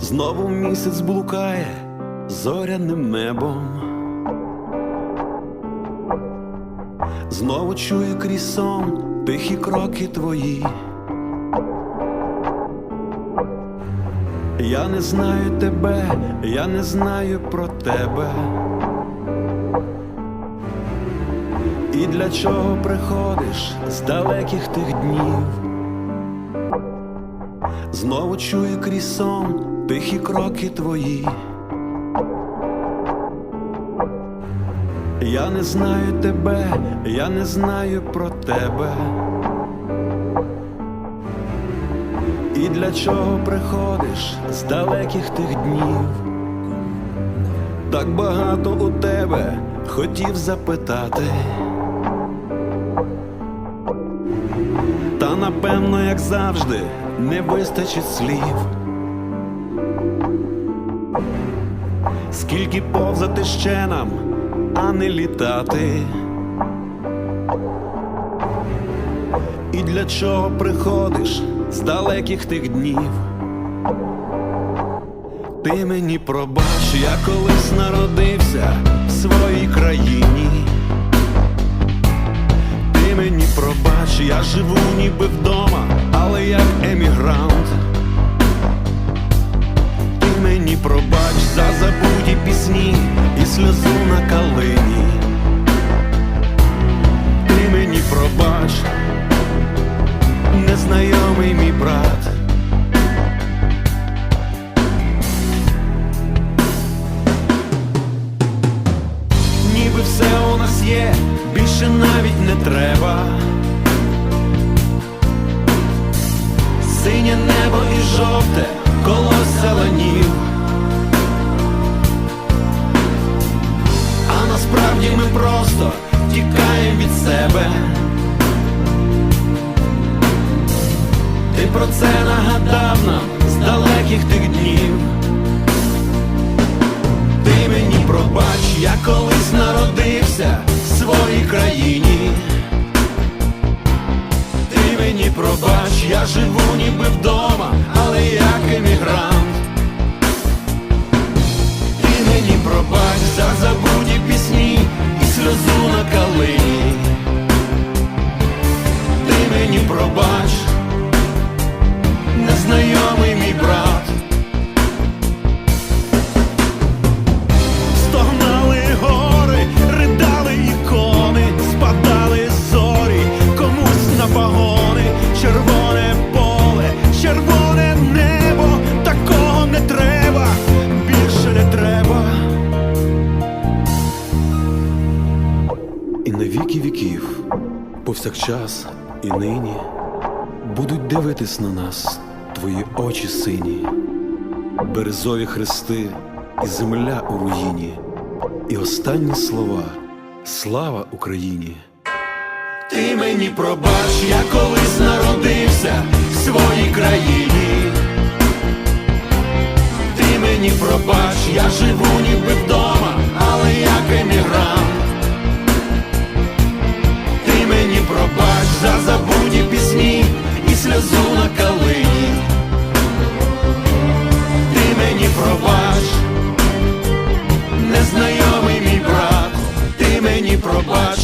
Знову місяць блукає зоряним небом. Знову чую крізь сон тихі кроки твої. Я не знаю тебе, я не знаю про тебе. І для чого приходиш з далеких тих днів? Знову чую крізь сон тихі кроки твої. Я не знаю тебе, я не знаю про тебе. І для чого приходиш з далеких тих днів? Так багато у тебе хотів запитати. Та напевно, як завжди, не вистачить слів. Скільки повзати ще нам, а не літати. І для чого приходиш з далеких тих днів? Ти мені пробач, я колись народився в своїй країні. Ти мені пробач, я живу ніби вдома, але як емігрант. Ти мені пробач за забуті пісні і сльозу на калині. Ти мені пробач, незнайомий мій брат. Ніби все у нас є, більше навіть не треба. Синє небо і жовте колося ланів. Насправді ми просто тікаємо від себе. Ти про це нагадав нам з далеких тих днів. Ти мені пробач, я колись народився в своїй країні. Ти мені пробач, я живу ніби вдома, але як емігрант. Віки віків, повсякчас і нині будуть дивитись на нас твої очі сині березові хрести і земля у руїні, і останні слова Слава Україні! Ти мені пробач, я колись народився в своїй країні. Ти мені пробач, я живу